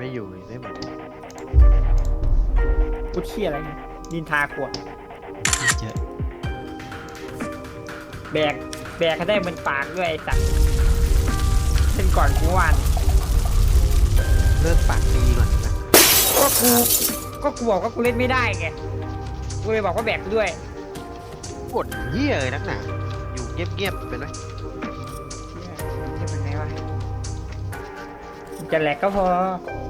ไม่อยู่ไม่เหมือนกูเชี่ยอะไรเนี่ยนินทาขวดเยอะแบกแบกเขาได้มันปากด้วยไอ้สัตว์เช่นก่อนกูวานเลิกปากดีก่อนนะก็กูก็กูบอกว่ากูเล่นไม่ได้ไงกูเลยบอกว่าแบกด้วยกดเหี้ยเลยนักหนาอยู่เงียบๆเป็นไหมเชี่ยจะเป็นไงวะจะแหลกก็พอเดี๋ยวค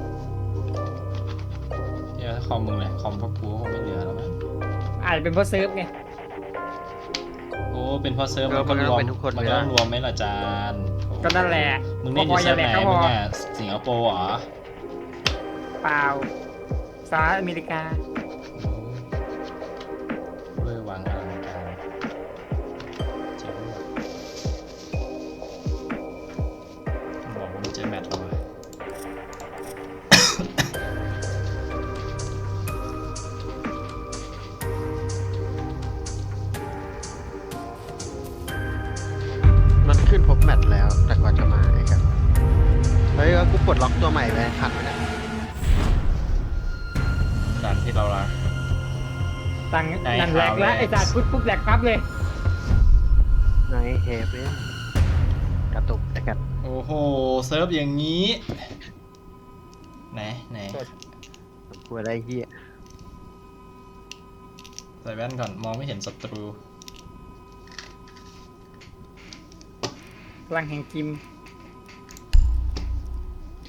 อมมึงเลยคอมพวกกูคงไม่เหลือแล้วมั้งอาจจะเป็นเพราะเซิร์ฟไง โอ้เป็นเพราะเซิร์ฟมันก็รวมมันก็ต้องรวมไหมล่ะจานก็นั่นแหละมึงเล่นอพอยู่อย่าเซิร์ฟแหลไหนกก็พมึองอะสิงคโปร์เหรอเปล่าสหรัฐอเมริกา ตัวใหม่ไปทันไหมเนี่ยด่านที่เรารักตังไหนนั่นแหลกแล้วหาเลยไอ้สัตว์ปุ๊บปุ๊บแหลกปั๊บเลย ในเฮเวนกระตุกไอ้กันโอ้โห เซิร์ฟอย่างนี้ ไหนไหนกูอะไรเหี้ยใส่แว่นก่อน มองไม่เห็นศัตรู พลังแห่งกิม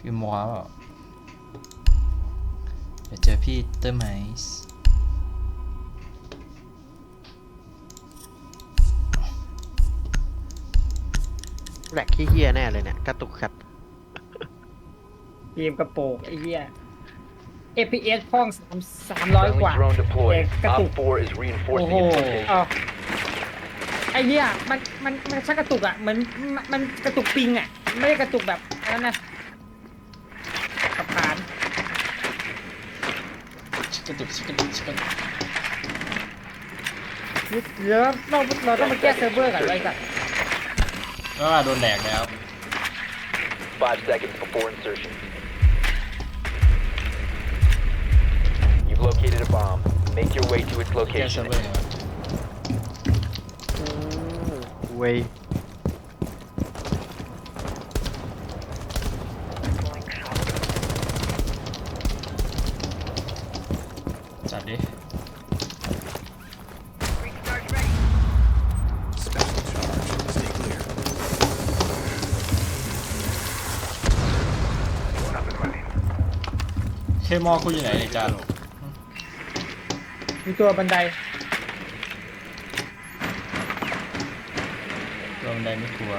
คือมัวเปล่าเดี๋ยวเจอพี่เตอร์ไมส์แหลกขี้เหี้ยแน่เลยเนี่ย กระตุกขัดเกมกระโปรงไอ้เหี้ย FPS พ่องสามสามร้อย Friendly กว่า drone deployed. Eh, katup. Op 4 is reinforcing Oh. its location. อ๋อไอ้เหี้ยมันมันมันชักกระตุกอะเหมือนมันมันกระตุกปิงอะ ไม่ได้กระตุกแบบอันนั้นนะ ชิคกระตุกชิคกระตุกชิคกระตุกเดี๋ยวเราเราต้องมาแก้เซิร์ฟเวอร์ก่อนไว้สัตว์ก็โดนแดกแล้ว Five seconds before insertion. You've located a bomb. Make your way to its แก้เซิร์ location. ฟเวอร์ไงวะเว้ย มอลกูอยู่ไหนเนี่ยจานมีตัวบันไดลงได้ไม่กลัว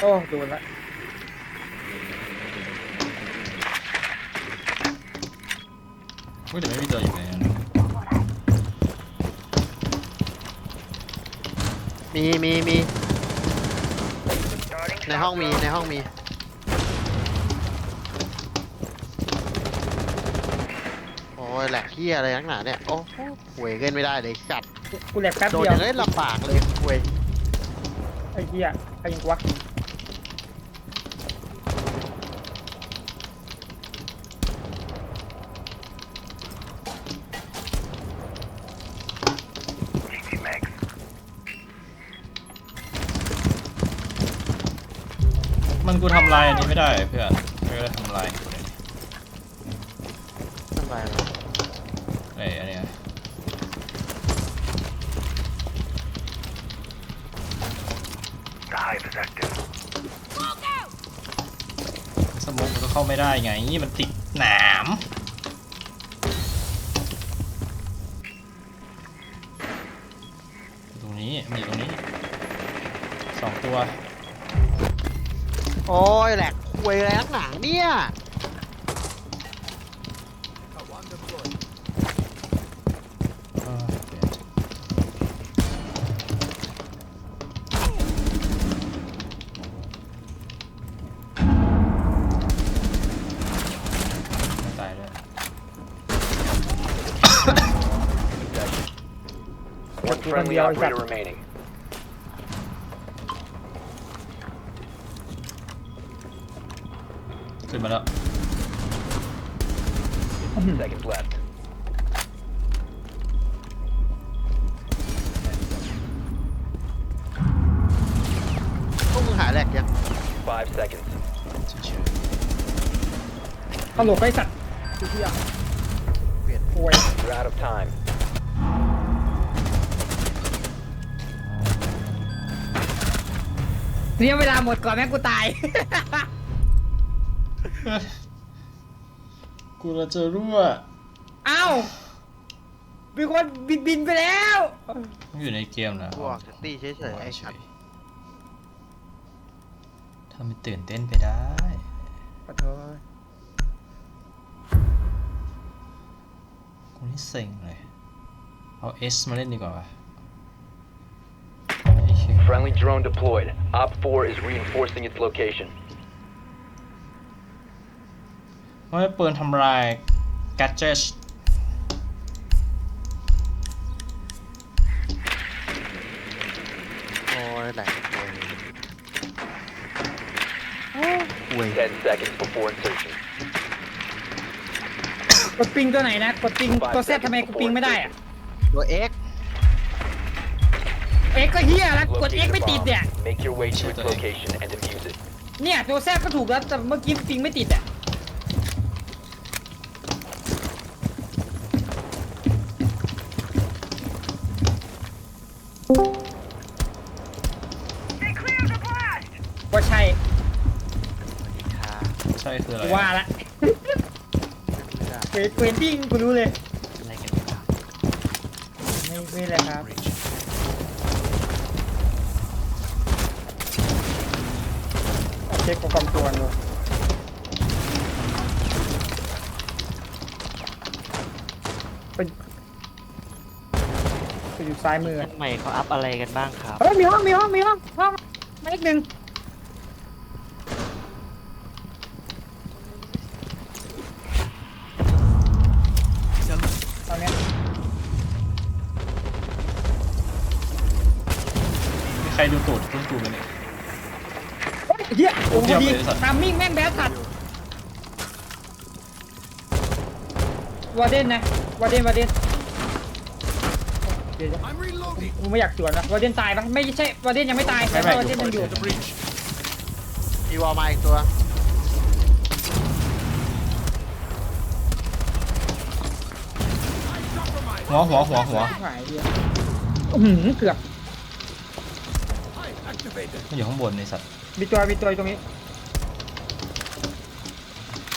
โอ้โดนละอุ้ยแต่ไม่มีตัวอยู่ไหนอะมีมีมีในห้องมีในห้องมี โอ้ ยแหลกเหี้ยอะไรนักหนาเนี่ย โอ้โหหวยเกินไม่ได้เลยจัดกูกูแหลกแป๊บโดนเดีอยวย่างนี้ลำบากเลยหวยไอ้เหี้ยใครยิงกูวะมันกูทำลายอันนี้ไม่ได้เพื่อนไม่ได้ทำลายสบายเลยไอ้อันเนี้ยสมองมันก็เข้าไม่ได้ไงนี่มันติดหนามอยู่ตรงนี้มันอยู่ตรงนี้สองตัว โอ้ยแหลกหวยอะไรนักหนาเนี่ย friendly operator remaining. กขึ้นมาแล้ว Seconds left. พวกมึงหาแหลกยัง Five seconds. เฉยตลกไอ้สัตว์เฮียเปลี่ยนป่วย You're out of time. เนี่ยเวลาหมดก่อนแม่งกูตายๆกูเราจะรั่วเอ้ามีคนบินบินไปแล้วอยู่ในเกมนะกูออกจากตีเฉยๆไอ้เฉชัดยทำให้ตื่นเต้นไปได้ ขอโทษกูนี่เซ็งเลย เอาเอสมาเล่นดีกว่าวะไอ้เหี้ย Friendly drone deployed. Op 4 is reinforcing its location. ว่าไม่ปืนทำลาย gadget โอ้ยแหลกโอ้ยห่วย10 seconds before insertion. กดปิงตัวไหนนะ กดปิงตัวแซดทำไมกูปิงไม่ได้อะตัว X เอ็กก็เฮียแล้วกด Located เอ็ก a ไม่ติด bomb. เนี่ย Make your way to its Shit, I- location and defuse it. เนี่ยตัวแซดก็ถูกแล้วแต่เมื่อกี้ปิงไม่ติดอะว่าใช่ค่ะใช่คืออะไรว่าละไม่ได้เควสเควสปิ้งกูรู้เลย อะไรกันเนี่ยครับไม่ไม่เลยครับ เอาเช็คประกอบตัวดูไปไปอยู่ซ้ายมือ ทำไมเขาอัพอะไรกันบ้างครับ เฮ้ย มีห้อง มีห้อง มีห้อง ห้องมาอีกหนึ่งตอนเนี้ยมีใครดูตูดขึ้นตูดไปเนี่ย เฮ้ยเฮียโอ้โหเยี่ยมดีเลยสัตว์ทามมิ่งแม่งแบดสัตว์วอร์เดนนะวอร์เดนวอร์เดนเดี๋ยวๆกูไม่อยากสวนนะวอร์เดนตายปะไม่ใช่วอร์เดนยังไม่ตายไม่ไม่วอร์เดนยังอยู่อีวอลมาอีกตัวหัวหัวหัวหัวหายเฮียอื้อหือเกือบมันอยู่ข้างบนในสัตว์ มีตัวมีตัวอยู่ตรงนี้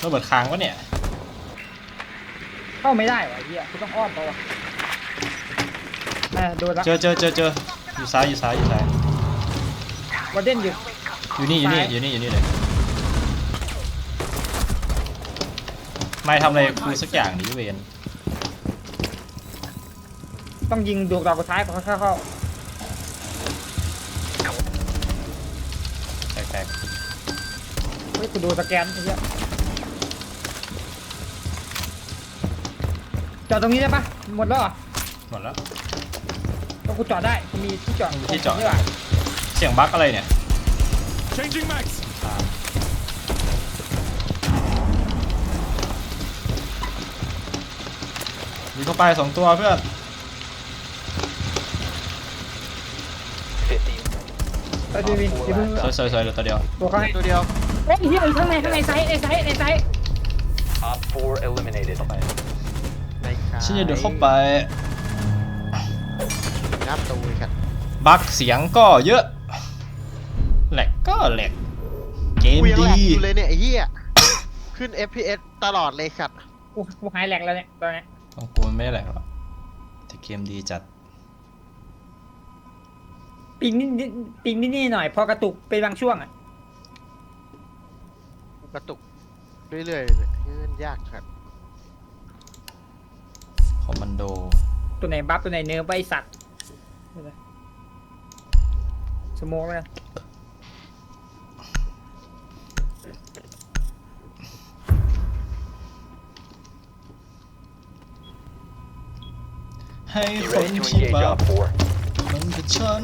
ระเบิดค้างวะเนี่ย เข้าไม่ได้วะเฮียกูต้องอ้อมเขาวะอ่าโดนละเจอเจอเจอเจออยู่ซ้ายอยู่ซ้ายอยู่ซ้าย วอร์เดนอยู่ อยู่นี่อยู่นี่ซ้าย อยู่นี่อยู่นี่เลยไม่ทำอะไรกูสักอย่างดิเวนต้องยิงดวงดาวสุดท้ายก่อนเข้าเข้า เฮ้ยกูดูสแกนไอ้เหี้ยจอดตรงนี้ได้ปะหมดแล้วเหรอๆหมดแล้ว ก็กูจอดได้กูมีที่จอดมีที่จอด นี่หว่าเสียงบั๊กอะไรเนี่ยมีเข้าไปสองตัวเพื่อน 15. เอ้ยดูดิดูดิสวยสวยสวยเหลือตัวเดียวตัวเขาให้ตัวเดียว เฮ้ยเหี้ยอยู่ข้างในข้างในไซส์ในไซส์ในไซส์ Op 4 eliminated. เข้าไปในขาฉันจะเดินเข้าไปงับตัวครับบั๊กเสียงก็เยอะ แหลกก็แหลก เกมกูยังแหลดี กอยู่เลยเนี่ยไอ้เหี้ยขึ้น FPS ตลอดเลยครับกูกูหายแหลกแล้วเนี่ยตอนเนี้ยของกูมันไม่ได้แหลกหรอกแต่เกมดีจัด ปิงนิดนิดปิงนิดนิดหน่อยพอกระตุกเป็นบางช่วงอะ กระตุกเรื่อยๆเลยมันยากครับคอมมานโด ตัวไหนบัฟตัวไหนเนื้อไอสัตว์สโมองเลยให้ Be คน ready to ที่ engage บั Op ฟ 4. มันกับฉัน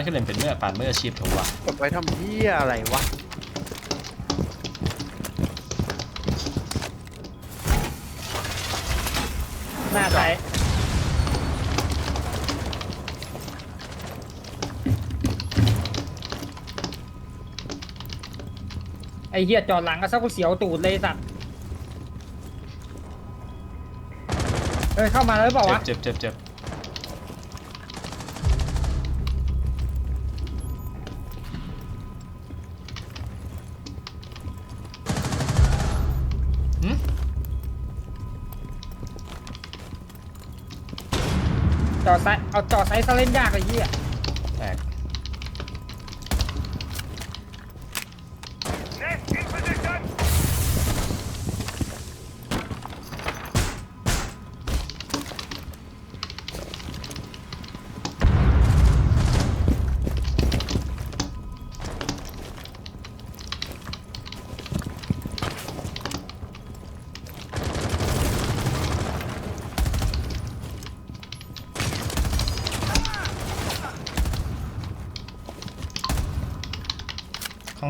อ่าขึ้นเล่นเป็นเมื่อป่านเมื่ออาชีพถูกว่ะกดไว้ทำเหี้ยอะไรวะหน้าใสไอ้เหี้ยจอดหลังก็ซักกูเสียวตูดเลยสัตว์เอ้ยเข้ามาแล้วหรือเปล่าวะ เจ็บเจ็บเจ็บเจ็บ จอดไซส์เอาจอดไซส์ซะเล่นยากไอ้เหี้ย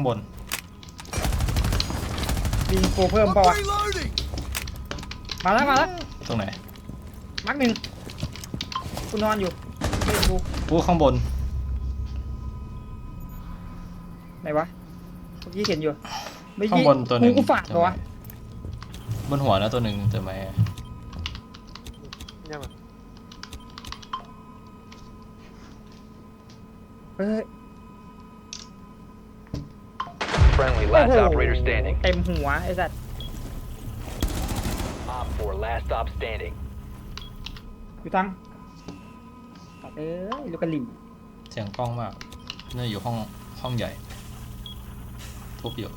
างบนมีโฟเพิ่มเปล่าวะมาแล้วมาแล้วตรงไหนมักหนึ่งกูนอนอยู่เฮ้ยกูกูข้างบนไหนวะเมื่อกี้เห็นอยู่เมื่อข้างกี้บนตัวหนึ่งกูกูฝาดเหรอวะบนหัวนะตัวหนึ่งเจอไหมเนี่ยมันเฮ้ย Friendly, โอ้ last โห operator standing. เต็มหัวไอ้สัตว์ Op 4, last stop standing. อยู่ตังเอ้ยลูกกระหลิ่มเสียงกล้องมากน่าอยู่ห้องห้องใหญ่ ทุบอยู่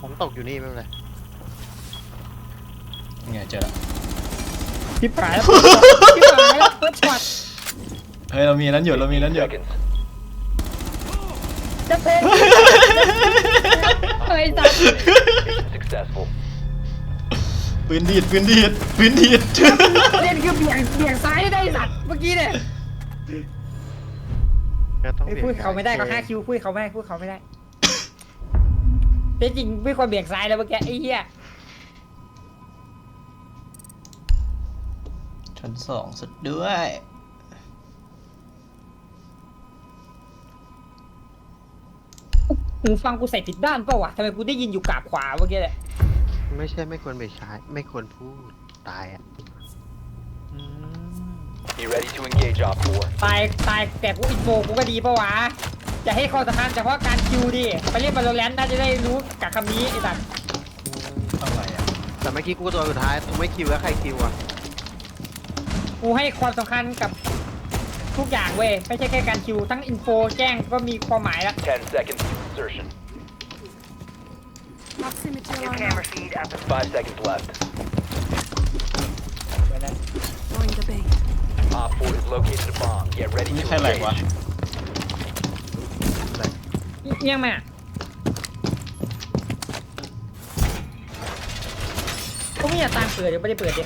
ผมตกอยู่นี่ไม่เป็นไรไงเจอแล้ว ทิพหายแล้วทิพหายแล้วเฟิร์สช็อตเฮ้ยเรามีนั้นอยู่เรามีนั้นอยู่ Seconds. จะเป็นเฮ้ยสัตว์ Mission successful. ปืนดีดปืนดีดปืนดีดเล่นคือเบี่ยงเบี่ยงซ้ายได้สัตว์เมื่อกี้เนี่ยก็ต้องไอ้ยปลี่ยนพูดเขาไม่ได้ก็ห้าคิวพูดเขาไม่ได้พูดเขาไม่ได้เจ๊จริงไม่ควรเบี่ยงซ้ายแล้วเมื่อกี้ไอ้เหี้ย ชั้นสองสุดด้วย หูฟังกูใส่ผิดด้านเปล่าวะทำไมกูได้ยินอยู่กราบขวาเมื่อกี้เลยไม่ใช่ไม่ควรไปใช้ไม่ควรพูดตายอะ Be ready to engage Op 4. ตายตายแต่กูอินโฟกูก็ดีปะวะ จะให้ข้อสำคัญเฉพาะการคิวดิ ไปเล่นบอลแลนด์น่าจะได้รู้กับคำนี้ไอ้สัตว์อะไรอะแต่เมื่อกี้กูตัวสุดท้ายกูไม่คิวแล้วใครคิวอะ กูให้ความสำคัญกับทุกอย่างเว้ย ไม่ใช่แค่การคิว ทั้งอินโฟแจ้งก็มีความหมายแล้ว10 seconds to insertion. Proximity alarm. Five seconds left. Throwing the bait. Op 4 has located a bomb. Get ready นี่ to ใครแหลกวะ engage. เอียงไหมอะก็ไม่อยากตามเปิดเดี๋ยวไม่ได้เปิดดิ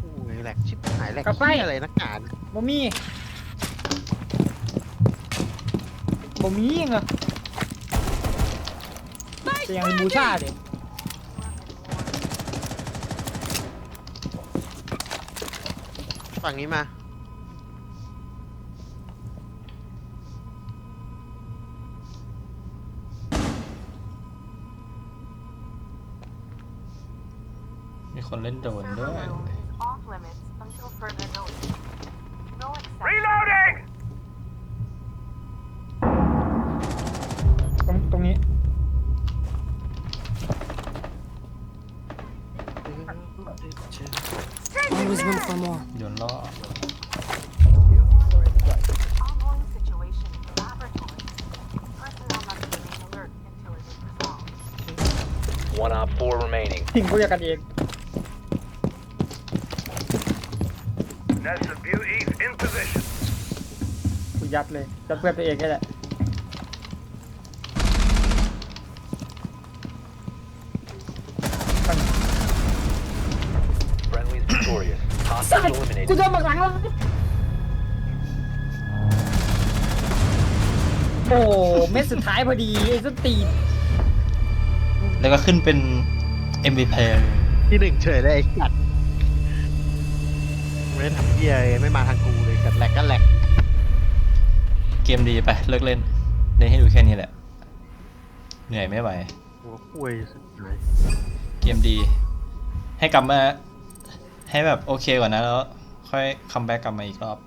โอ้ยแหลกชิบหายแหลกกาแฟเหี้ยอะไรนักหนาเนี่ยบ่มีบ่มียังเหรอเสียงบูชาดิฝั่งนี้มา คนเล่นโดนด้วย Off limits until further notice. No exception. Reloading! ตรงตรงนี้ Always room for more. โยนล่อ Ongoing situation in the laboratory. Personnel must remain alert until it is resolved. One op four remaining. ทิ้งพวกเดียวกันเอง Nest of beauties in position. กูยัดเลยยัดเพื่อนตัวเองแค่แหละ Friendly's victorious. สัต Hostiles ว์ eliminated. กูโดนบักหลังแล้วโอ้เม็ดสุดท้ายพอดีไอ้ส้นตีนแล้วก็ขึ้นเป็น MVP ที่หนึ่งเฉยเลยไอ้สัตว์ ไม่ได้ทำเหี้ยเลยไม่มาทางกูเลยสัตว์แหลกก็แหลกเกมดีไปเลิกเล่น เล่นให้ดูแค่นี้แหละ เหนื่อยไม่ไหว หัวคุยสุดเลย เกมดี ให้กลับมา ให้แบบโอเคก่อนนะแล้ว ค่อยคัมแบ็กกลับมาอีกรอบ